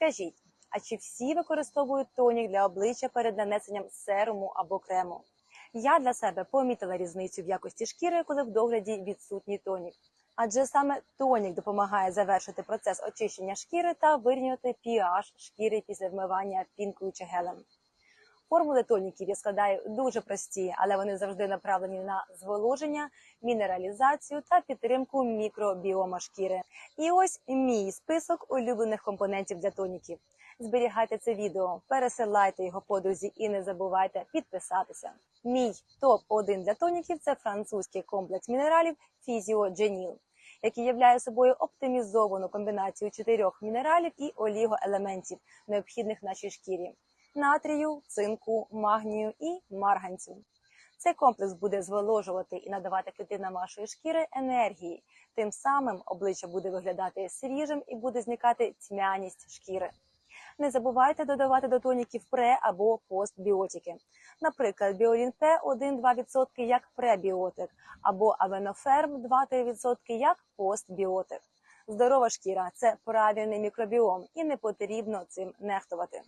Скажіть, а чи всі використовують тонік для обличчя перед нанесенням серуму або крему? Я для себе помітила різницю в якості шкіри, коли в догляді відсутній тонік. Адже саме тонік допомагає завершити процес очищення шкіри та вирівняти pH шкіри після вмивання пінкою чи гелем. Формули тоніків я складаю дуже прості, але вони завжди направлені на зволоження, мінералізацію та підтримку мікробіома шкіри. І ось мій список улюблених компонентів для тоніків. Зберігайте це відео, пересилайте його подрузі і не забувайте підписатися. Мій топ 1 для тоніків це французький комплекс мінералів Фізіодженіл, який являє собою оптимізовану комбінацію чотирьох мінералів і олігоелементів, необхідних нашій шкірі натрію, цинку, магнію і марганцю. Цей комплекс буде зволожувати і надавати клітинам вашої шкіри енергії. Тим самим обличчя буде виглядати свіжим і буде зникати тьмяність шкіри. Не забувайте додавати до тоніків пре або постбіотики. Наприклад, Біолін П 1-2% як пребіотик, або Авеноферм 2-3% як постбіотик. Здорова шкіра це правильний мікробіом, і не потрібно цим нехтувати.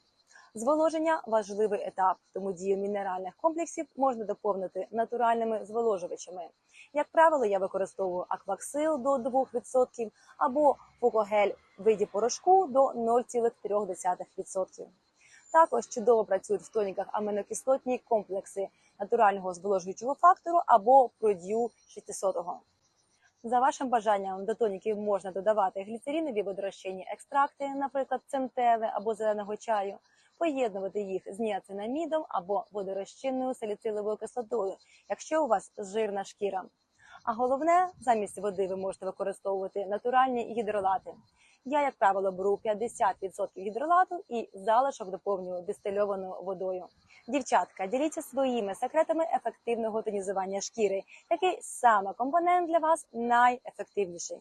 Зволоження важливий етап, тому дію мінеральних комплексів можна доповнити натуральними зволожувачами. Як правило, я використовую акваксил до 2% або фукогель в виді порошку до 0,3%. Також чудово працюють в тоніках аминокислотні комплекси натурального зволожуючого фактору або продю 600 за вашим бажанням до тоніків можна додавати гліцерінові водорозчинні екстракти, наприклад, цемтеве або зеленого чаю, поєднувати їх з ніацинамідом або водорозчинною саліциловою кислотою, якщо у вас жирна шкіра. А головне, замість води ви можете використовувати натуральні гідролати. Я, як правило, беру 50% гідролату і залишок доповнюю дистильованою водою. Дівчатка, діліться своїми секретами ефективного тонізування шкіри, який саме компонент для вас найефективніший.